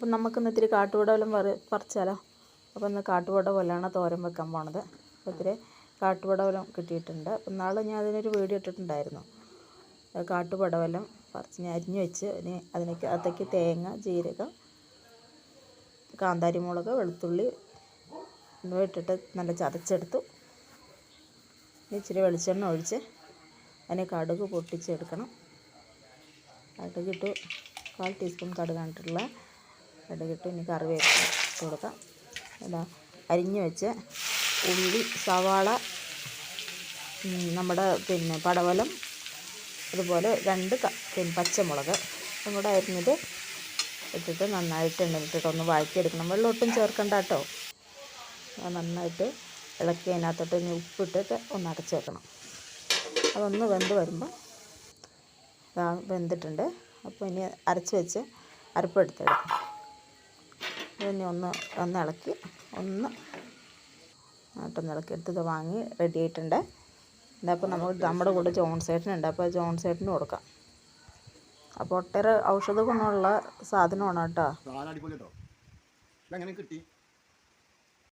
അപ്പം നമുക്കിന്ന് ഇത്തിരി കാട്ടുപടവലം വറി പറിച്ചാലോ? അപ്പോൾ ഇന്ന് കാട്ടുപടവലാണ് തോരൻ വെക്കാൻ പോണത്. അപ്പോൾ ഇത്തിരി കാട്ടുപടവലം കിട്ടിയിട്ടുണ്ട്. നാളെ ഞാൻ അതിനൊരു വീഡിയോ ഇട്ടിട്ടുണ്ടായിരുന്നു. കാട്ടുപടവലം പറിച്ച് ഞാൻ അരിഞ്ഞ് വെച്ച് ഇനി അതിനൊക്കെ അകത്തേക്ക് തേങ്ങ ജീരകം കാന്താരിമുളക് വെളുത്തുള്ളി എന്നിവ ഇട്ടിട്ട് നല്ല ചതച്ചെടുത്തു. ഇച്ചിരി വെളിച്ചെണ്ണ ഒഴിച്ച് അതിനെ കടുക് പൊട്ടിച്ചെടുക്കണം. കടുകിട്ട് കാൽ ടീസ്പൂൺ കടുകാണിട്ടുള്ള കടുകിട്ട് ഇനി കറിവേപ്പില കൊടുക്കാം. ഇതാ അരിഞ്ഞ് വെച്ച് ഉള്ളി സവാള നമ്മുടെ പിന്നെ പടവലം അതുപോലെ രണ്ട് പിന്നെ പച്ചമുളക് അതും കൂടെ അരിഞ്ഞത് ഇട്ടിട്ട് നന്നായിട്ട് എണ്ണയിലിട്ടിട്ട് ഒന്ന് വഴറ്റിയെടുക്കണം. വെള്ളം ഒട്ടും ചേർക്കണ്ട കേട്ടോ. നന്നായിട്ട് ഇളക്കി അതിനകത്തോട്ട് ഇനി ഉപ്പിട്ടിട്ട് ഒന്ന് അടച്ച് വെക്കണം. അതൊന്ന് വെന്ത് വരുമ്പോൾ വെന്തിട്ടുണ്ട്. അപ്പോൾ ഇനി അരച്ച് വെച്ച് അരപ്പെടുത്തിടാം ഇനി ഒന്ന് ഒന്ന് ഇളക്കി ഒന്ന് ആട്ടൊന്ന് ഇളക്കി എടുത്തത് വാങ്ങി റെഡി ആയിട്ടുണ്ട്. ഇതപ്പോൾ നമുക്ക് നമ്മുടെ കൂടെ ജോൺസേട്ടനുണ്ട് അപ്പോൾ ജോൺസേട്ടന് കൊടുക്കാം. അപ്പോൾ ഒട്ടേറെ ഔഷധ ഗുണമുള്ള സാധനമാണ് കേട്ടോ. കിട്ടി?